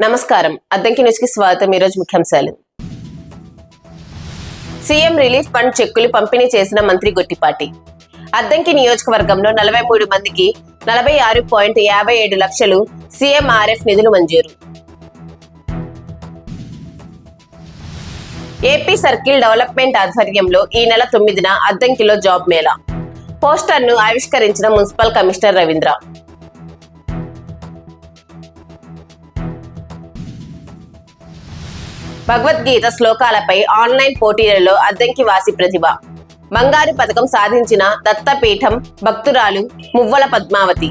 నమస్కారం. అద్దంకి న్యూస్కి స్వాగతం. ఈరోజు ముఖ్యాంశాలు. సీఎం రిలీఫ్ ఫండ్ చెక్కులు పంపిణీ చేసిన మంత్రి గొట్టిపాటి. అద్దంకి నియోజకవర్గంలో నలభై మూడు మందికి నలభై ఆరు పాయింట్ యాభై ఏడు లక్షలు సీఎంఆర్ఎఫ్ నిధులు మంజూరు. ఏపీ సర్కిల్ డెవలప్మెంట్ ఆధ్వర్యంలో ఈ నెల తొమ్మిదిన అద్దంకిలో జాబ్ మేళా. పోస్టర్ను ఆవిష్కరించిన మున్సిపల్ కమిషనర్ రవీంద్ర. భగవద్గీత శ్లోకాలపై ఆన్లైన్ పోటీలలో అద్దంకి వాసి ప్రతిభ. బంగారు పథకం సాధించిన దత్తపీఠం భక్తురాలు మువ్వల పద్మావతి.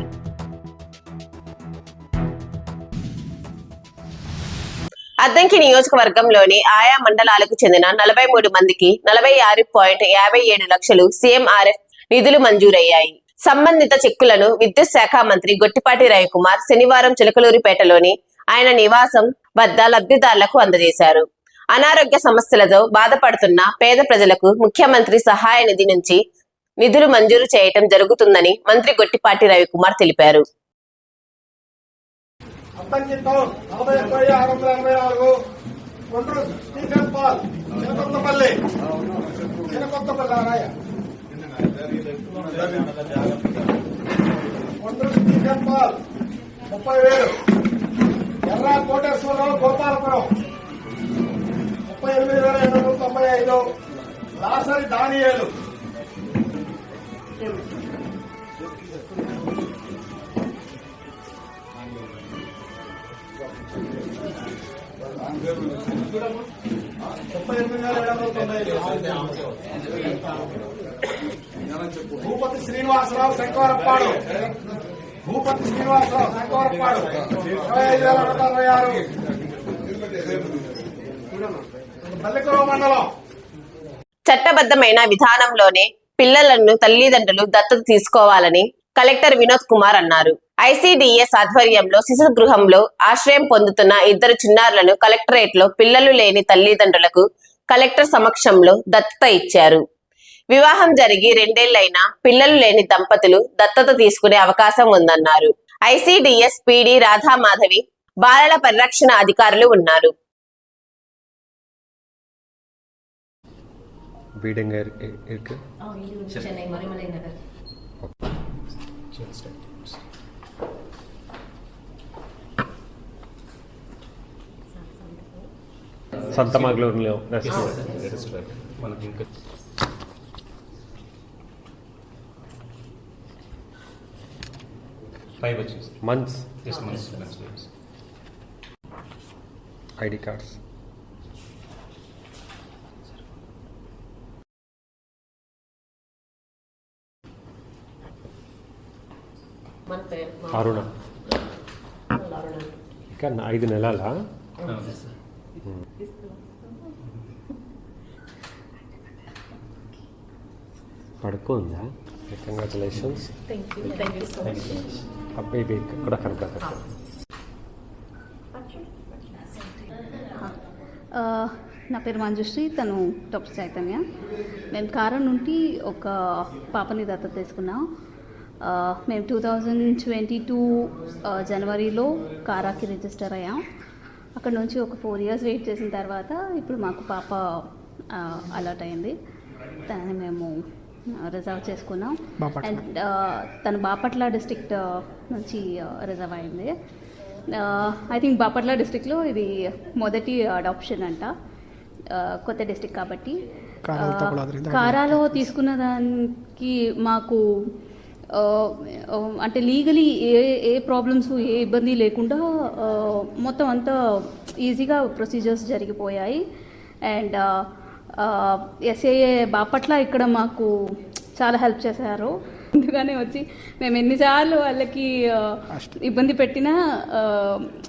అద్దంకి నియోజకవర్గంలోని ఆయా మండలాలకు చెందిన నలభై మూడు మందికి నలభై ఆరు పాయింట్ యాభై ఏడు లక్షలు సీఎంఆర్ఎఫ్ నిధులు మంజూరయ్యాయి. సంబంధిత చెక్కులను విద్యుత్ శాఖ మంత్రి గొట్టిపాటి రవికుమార్ శనివారం చిలకలూరిపేటలోని ఆయన నివాసం వద్ద లబ్ధిదారులకు అందజేశారు. అనారోగ్య సమస్యలతో బాధపడుతున్న పేద ప్రజలకు ముఖ్యమంత్రి సహాయ నిధి నుంచి నిధులు మంజూరు చేయటం జరుగుతుందని మంత్రి గొట్టిపాటి రవికుమార్ తెలిపారు. ముప్పై వేలు. ఎర్రా కోటేశ్వరరావు గోపాలపురం. ముప్పై ఎనిమిది వేల ఎనిమిది వందల తొంభై ఐదు. లాసరి దానియేలు. ముప్పై ఎనిమిది వేల ఏడు వందల తొంభై ఐదు. భూపతి శ్రీనివాసరావు శంకరప్పాడు భూపతి శ్రీనివాసరావు ఇరవై ఐదు వేల నూట అరవై ఆరు పల్లెకూరు మండలం. చట్టబద్ధమైన విధానంలోనే పిల్లలను తల్లిదండ్రులు దత్తత తీసుకోవాలని కలెక్టర్ వినోద్ కుమార్ అన్నారు. ఐసీడీఎస్ ఆధ్వర్యంలో శిశు గృహంలో ఆశ్రయం పొందుతున్న ఇద్దరు చిన్నారులను కలెక్టరేట్లో పిల్లలు లేని తల్లిదండ్రులకు కలెక్టర్ సమక్షంలో దత్తత ఇచ్చారు. వివాహం జరిగి రెండేళ్ళైనా పిల్లలు లేని దంపతులు దత్తత తీసుకునే అవకాశం ఉందన్నారు. ఐసీడిఎస్ పీడీ రాధామాధవి బాలల పరిరక్షణ అధికారులు ఉన్నారు. సంతమాగ్లూరులో రెస్టారెంట్. మనకి ఇంకా ఫైవ్ వచ్చేసి months yes months ID cards మన పేరు మా- అరుణ అరుణ. ఇంకా నా- ఐదు నెలల పడుకుందా కంగ్రాచులేషన్స్ కూడా కనపడతారు ఆ, నా పేరు మంజుశ్రీ తను డాక్టర్ చైతన్య. మేము కారం నుండి ఒక పాపని దత్తత తీసుకున్నాం. మేము టూ థౌజండ్ ట్వంటీ టూ జనవరిలో కారాకి రిజిస్టర్ అయ్యాం. అక్కడ నుంచి ఒక ఫోర్ ఇయర్స్ వెయిట్ చేసిన తర్వాత ఇప్పుడు మాకు పాప అలర్ట్ అయింది. దాన్ని మేము రిజర్వ్ చేసుకున్నాం. అండ్ తను బాపట్ల డిస్ట్రిక్ట్ నుంచి రిజర్వ్ అయింది. ఐ థింక్ బాపట్ల డిస్ట్రిక్ట్లో ఇది మొదటి అడాప్షన్ అంట. కొత్త డిస్ట్రిక్ట్ కాబట్టి. కారాలో తీసుకున్న దానికి మాకు అంటే లీగలీ ఏ ఏ ప్రాబ్లమ్స్ ఏ ఇబ్బంది లేకుండా మొత్తం అంతా ఈజీగా ప్రొసీజర్స్ జరిగిపోయాయి. అండ్ ఎస్ఏఏ బాపట్ల ఇక్కడ మాకు చాలా హెల్ప్ చేశారు. ముందుగానే వచ్చి మేము ఎన్నిసార్లు వాళ్ళకి ఇబ్బంది పెట్టినా ఆ,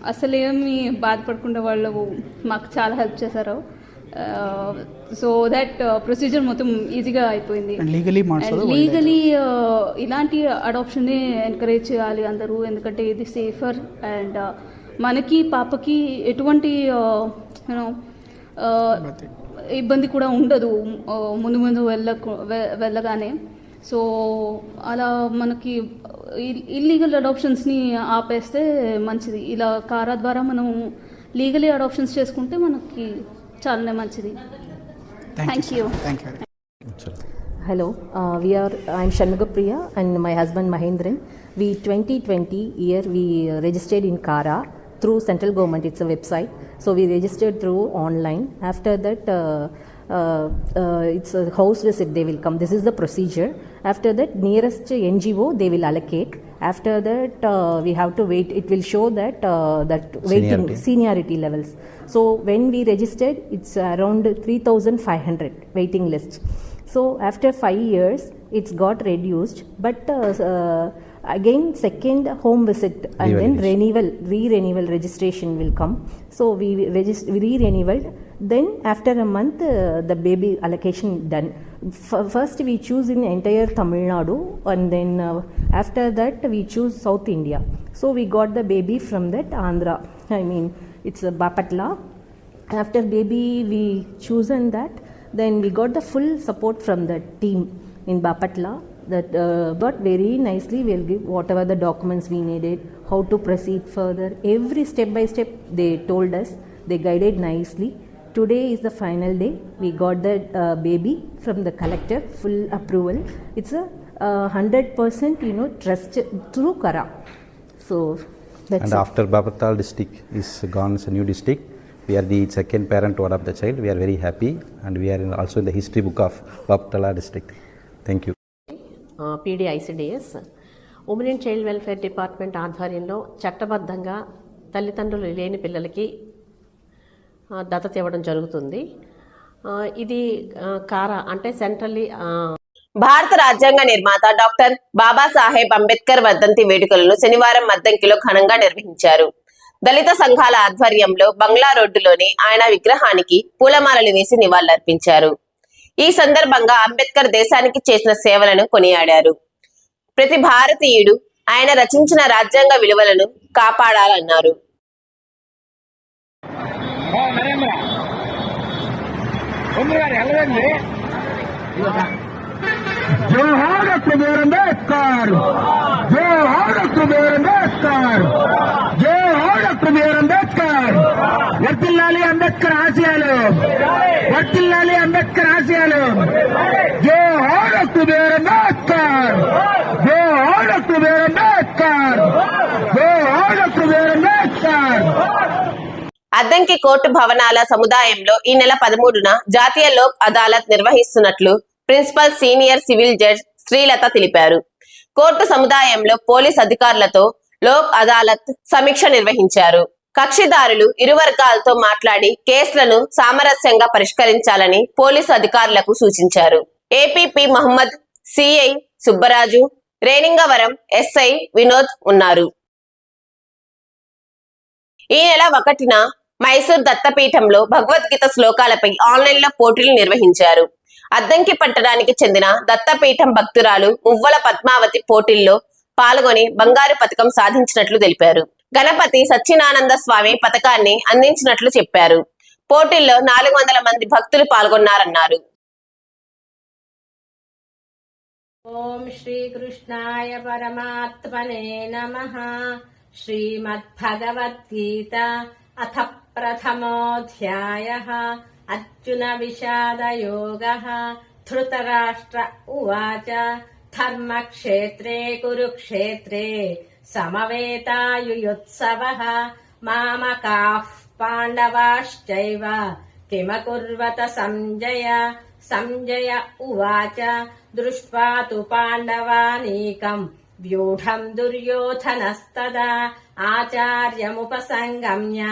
అసలు ఏమి బాధపడకుండా వాళ్ళు మాకు చాలా హెల్ప్ చేశారు. సో దట్ ప్రొసీజర్ మొత్తం ఈజీగా అయిపోయింది. లీగలీ ఇలాంటి అడాప్షన్ని ఎంకరేజ్ చేయాలి అందరూ. ఎందుకంటే ఇది సేఫర్ అండ్ మనకి పాపకి ఎటువంటి యూనో ఇబ్బంది కూడా ఉండదు. ముందు ముందు వెళ్ళకు వె- వెళ్ళగానే. సో అలా మనకి ఇల్లీగల్ అడాప్షన్స్ని ఆపేస్తే మంచిది. ఇలా కారా ద్వారా మనం లీగలీ అడాప్షన్స్ చేసుకుంటే మనకి చాలానే మంచిది. Thank you thank you Hello, uh, we are. I'm Shanmugapriya and my husband Mahendran. We 2020 year we registered in Kara through central government. It's a website, so we registered through online. After that, uh, uh, uh, it's a house visit. They will come. This is the procedure. After that, nearest NGO they will allocate. After that, uh, we have to wait. It will show that uh, that waiting Seniority. seniority levels. So when we registered, it's around 3,500 waiting list. So after five years, it's got reduced, but uh, uh, again second home visit and then renewal, re-renewal registration will come. So we re-renewed. Then after a month, uh, the baby allocation done. F- first we choose in entire Tamil Nadu, and then uh, after that we choose South India. So we got the baby from that Andhra. I mean, it's a Bapatla. After baby we chosen that, then we got the full support from the team in Bapatla. That uh, but very nicely we'll give whatever the documents we needed, how to proceed further. Every step by step they told us. They guided nicely. Today is the final day. We got the uh, baby from the collector, full approval. It's a uh, hundred percent, you know, trust through Kara. So that's And it. after Babatal district is gone as a new district, we are the second parent to adopt the child. We are very happy and we are in also in the history book of Babatala district. Thank you. PD ICDS women and child welfare department ఆధ్వర్యంలో చట్టబద్ధంగా తల్లిదండ్రులు లేని పిల్లలకి దత్తత ఇవ్వడం జరుగుతుంది. ఇది కారా అంటే సెంట్రల్లీ భారత రాజ్యాంగ నిర్మాత డాక్టర్ బాబాసాహెబ్ అంబేద్కర్ వర్ధంతి వేడుకలను శనివారం మద్దంకిలో ఘనంగా నిర్వహించారు. దళిత సంఘాల ఆధ్వర్యంలో బంగ్లా రోడ్డులోని ఆయన విగ్రహానికి పూలమాలలు వేసి నివాళులర్పించారు. ఈ సందర్భంగా అంబేద్కర్ దేశానికి చేసిన సేవలను కొనియాడారు. ప్రతి భారతీయుడు ఆయన రచించిన రాజ్యాంగ విలువలను కాపాడాలన్నారు. జోహార్ అంబేద్కర్ జోహార్ అంబేద్కర్ జోహార్ అంబేద్కర్ వర్తిల్లాలి అంబేద్కర్ ఆశయాలు. వర్తిల్లాలి అంబేద్కర్ ఆశయాలు. జోహార్ డాక్టర్ బిఆర్ అంబేద్కర్. జోహార్ డాక్టర్ బిఆర్ అంబేద్కర్. జోహార్ doctor BR Ambedkar. Addanki court భవనాల సముదాయంలో ఈ నెల పదమూడున జాతీయ లోక్ అదాలత్ నిర్వహిస్తున్నట్లు principal senior civil judge Srilatha తెలిపారు. కోర్టు సముదాయంలో పోలీస్ అధికారులతో లోక్ అదాలత్ సమీక్ష నిర్వహించారు. కక్షిదారులు ఇరు వర్గాలతో మాట్లాడి కేసులను సామరస్యంగా పరిష్కరించాలని పోలీసు అధికారులకు సూచించారు. APP Mohammed CI Subbaraju Reningavaram SI Vinod ఉన్నారు. ఈ నెల ఒకటిన మైసూర్ దత్తపీఠంలో భగవద్గీత శ్లోకాలపై ఆన్లైన్లో పోటీలు నిర్వహించారు. అద్దంకి పట్టణానికి చెందిన దత్తపీఠం భక్తురాలు మువ్వల పద్మావతి పోటీల్లో పాల్గొని బంగారు పథకం సాధించినట్లు తెలిపారు. గణపతి సత్యనానంద స్వామి పథకాన్ని అందించినట్లు చెప్పారు. పోటీల్లో నాలుగు వందల మంది భక్తులు పాల్గొన్నారన్నారు. ఓం శ్రీకృష్ణాయ పరమాత్మనే నమ. శ్రీమద్భగవద్గీత అథ ప్రథమోధ్యాయ. అర్జున విషాదయోగ. ధృతరాష్ట్ర ఉవాచ. ధర్మక్షేత్రే కురుక్షేత్రే. समवेतायुयुत्सवः मामकाः पाण्डवाश्चैव। किमकुर्वत सञ्जय सञ्जय उवाच दृष्ट्वा तु पाण्डवानीकम् व्यूढम् दुर्योधनस्तदा आचार्यमुपसङ्गम्य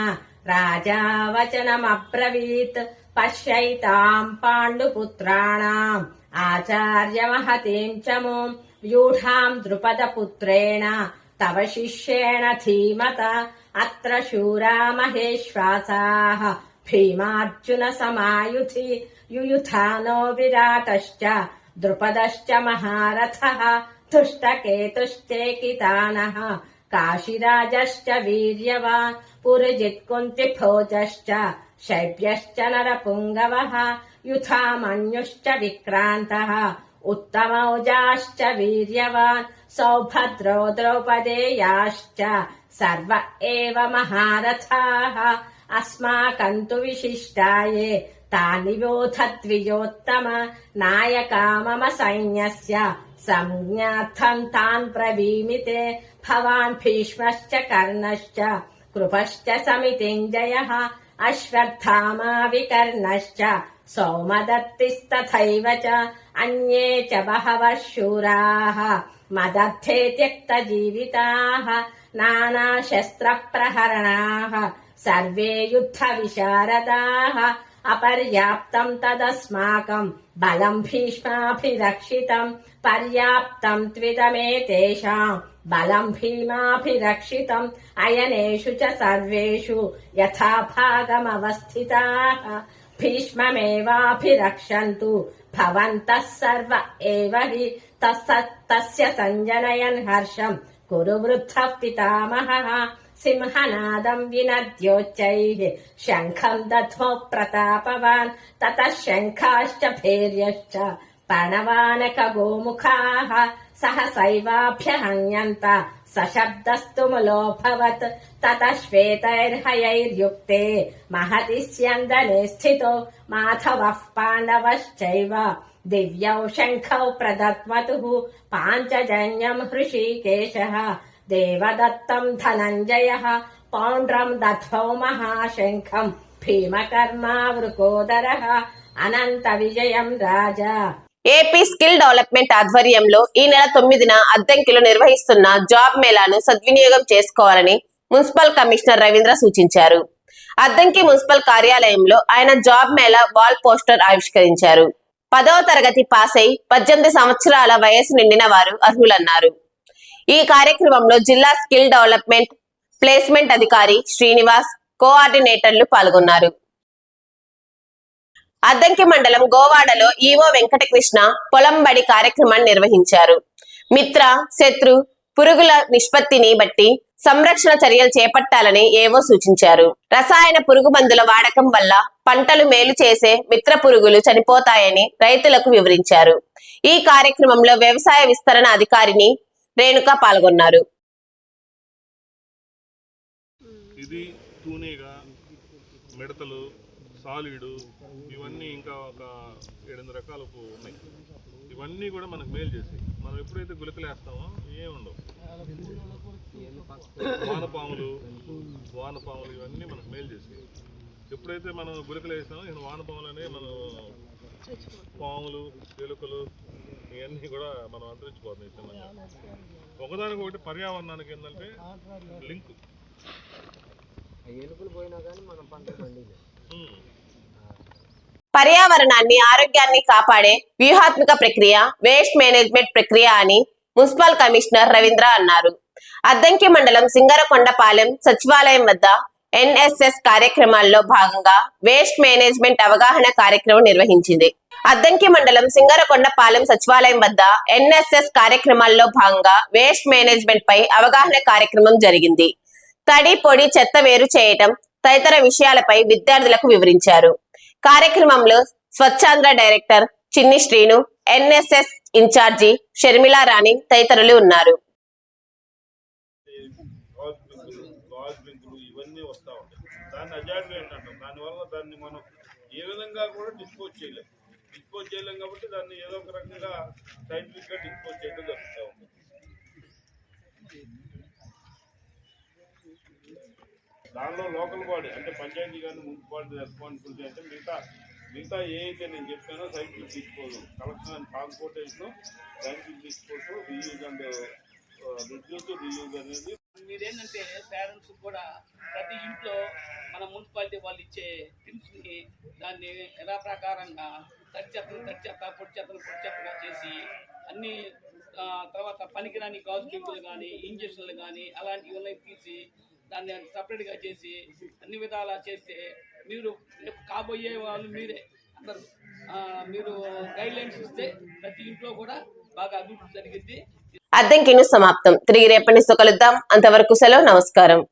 राजा वचनमब्रवीत् पश्यैताम् पाण्डुपुत्राणाम् आचार्यमहतीम् च मुम् व्यूढाम् द्रुपदपुत्रेण तव शिष्येण धीमत। अत्र शूरा महेश्वासाः भीमार्जुनसमायुधि युयुधानो विराटश्च। द्रुपदश्च महारथः। तुष्टकेतुश्चेकितानः काशिराजश्च वीर्यवान्। पुरजित्कुन्तिभोजश्च। शैब्यश्च नरपुङ्गवः। युधामन्युश्च विक्रान्तः। उत्तमौजाश्च वीर्यवान् सौभद्रो द्रौपदेयाश्च सर्व एव महारथाः। अस्माकम् तु विशिष्टाये तानि बोधद्विजोत्तम नायका मम सैन्यस्य। संज्ञार्थम् तान् ब्रवीमिते भवान् भीष्मश्च कर्णश्च कृपश्च समितिञ्जयः अश्वत्थामा विकर्णश्च सौमदत्तिस्तथैव च अन्ये च बहवः शूराः मदर्थे त्यक्तजीविताः नानाशस्त्रप्रहरणाः सर्वे युद्धविशारदाः अपर्याप्तम् तदस्माकम् बलम् भीष्माभिरक्षितम् पर्याप्तम् त्विदमेतेषाम् बलम् भीमाभिरक्षितम् अयनेषु च सर्वेषु यथा भागमवस्थिताः भीष्ममेवाभिरक्षन्तु भवन्तः सर्व एव हि तस्य सञ्जनयन् हर्षम्। कुरु वृद्धः पितामहः सिंहनादम् विनद्योच्चैः शङ्खम् दध्मो प्रतापवान्। ततः शङ्खाश्च भैर्यश्च प्रणवानकगोमुखाः। सहसैवाभ्यहन्यन्त सशब्दस्तु मुलोऽभवत् ततः श्वेतैर्हयैर्युक्ते महति स्यन्दने स्थितो माधवः पाण्डवश्चैव दिव्यौ शङ्खौ प्रदत्मतुः पाञ्चजन्यम् हृषीकेशः देवदत्तम् धनञ्जयः पौण्ड्रम् दध्वौ महाशङ्खम् भीमकर्मा वृकोदरः अनन्तविजयम् राजा ఏపీ స్కిల్ డెవలప్మెంట్ ఆధ్వర్యంలో ఈ నెల తొమ్మిదిన అద్దంకిలో నిర్వహిస్తున్న జాబ్ మేళాను సద్వినియోగం చేసుకోవాలని మున్సిపల్ కమిషనర్ రవీంద్ర సూచించారు అద్దంకి మున్సిపల్ కార్యాలయంలో ఆయన జాబ్ మేళా వాల్ పోస్టర్ ఆవిష్కరించారు పదవ తరగతి పాస్ అయి పద్దెనిమిది సంవత్సరాల వయసు నిండిన వారు అర్హులన్నారు. ఈ కార్యక్రమంలో జిల్లా స్కిల్ డెవలప్మెంట్ ప్లేస్మెంట్ అధికారి శ్రీనివాస్ కోఆర్డినేటర్లు పాల్గొన్నారు. అద్దంకి మండలం గోవాడలో ఈవో వెంకటకృష్ణ పొలంబడి కార్యక్రమాన్ని నిర్వహించారు. మిత్ర శత్రు పురుగుల నిష్పత్తిని బట్టి సంరక్షణ చర్యలు చేపట్టాలని ఏవో సూచించారు. రసాయన పురుగు మందుల వాడకం వల్ల పంటలు మేలు చేసే మిత్ర పురుగులు చనిపోతాయని రైతులకు వివరించారు. ఈ కార్యక్రమంలో వ్యవసాయ విస్తరణ అధికారిని రేణుక పాల్గొన్నారు. ఇది తూనీగా మిడతలు సాలిడు ఇవన్నీ ఇంకా ఒక ఏడెనిమిది రకాలు ఉన్నాయి. ఇవన్నీ కూడా మనకు మేలు చేసాయి మనం ఎప్పుడైతే గులకలు వేస్తామో ఏం ఉండవు. వానపాములు వానపాములు ఇవన్నీ మనకు మేలు చేసాయి ఎప్పుడైతే మనం గుళికలు వేస్తామో ఇక వానపాములు అనేవి మనం పాములు ఎలుకలు ఇవన్నీ కూడా మనం అంతరించిపోతున్నాయి చిన్నగా ఒకదానికి ఒకటి పర్యావరణానికి ఏంటంటే లింక్. ఉమ్. పర్యావరణాన్ని ఆరోగ్యాన్ని కాపాడే వ్యూహాత్మక ప్రక్రియ వేస్ట్ మేనేజ్మెంట్ ప్రక్రియ అని మున్సిపల్ కమిషనర్ రవీంద్ర అన్నారు. అద్దంకి మండలం సింగరకొండపాలెం సచివాలయం వద్ద ఎన్ఎస్ఎస్ కార్యక్రమాల్లో భాగంగా వేస్ట్ మేనేజ్మెంట్ అవగాహన కార్యక్రమం నిర్వహించింది. అద్దంకి మండలం సింగరకొండపాలెం సచివాలయం వద్ద ఎన్ఎస్ఎస్ కార్యక్రమాల్లో భాగంగా వేస్ట్ మేనేజ్మెంట్ పై అవగాహన కార్యక్రమం జరిగింది. తడి పొడి చెత్త వేరు చేయటం తదితర విషయాలపై విద్యార్థులకు వివరించారు. కార్యక్రమంలో Swachhandhra director Chinni Srinu NSS incharge Sharmila Rani తదితరులు ఉన్నారు గాజు బింకులు గాజు బింకులు ఇవన్నీ వస్తూ ఉంటాయి దాన్ని అంటాం దానివల్ల దాన్ని మనం ఏ విధంగా కూడా డిస్పోజ్ చేయలేం. డిస్పోజ్ చేయలేం కాబట్టి దాన్ని ఏదో ఒక రకంగా సైంటిఫిక్గా డిస్పోజ్ చేయడం జరుగుతూ ఉంది. దానిలో లోకల్ బాడీ అంటే పంచాయతీ కానీ మున్సిపాలిటీ రెస్పాన్సిబిలిటీ అంటే మిగతా మిగతా ఏదైతే నేను చెప్పానో scientific disposal collection and transportation scientific disposal reuse and reduce reuse అనేది మీరేంటంటే పేరెంట్స్ కూడా ప్రతి ఇంట్లో మన మున్సిపాలిటీ వాళ్ళు ఇచ్చే టిప్స్ని దాన్ని యథాప్రకారంగా తడి చెత్తను తడి చెత్త పొడి చెత్తను పొడి చెత్తగా చేసి అన్ని తర్వాత పనికిరాని గాజు పింపులు కానీ ఇంజక్షన్లు కానీ అలాంటివి ఉన్నాయి తీసి దాన్ని సపరేట్గా చేసి అన్ని విధాలా చేస్తే మీరు రేపు కాబోయే వాళ్ళు మీరే. అందరు మీరు గైడ్లైన్స్ ఇస్తే ప్రతి ఇంట్లో కూడా బాగా అభివృద్ధి జరిగింది అద్దంకి సమాప్తం. తిరిగి రేపటి కలుద్దాం అంతవరకు సెలవు నమస్కారం.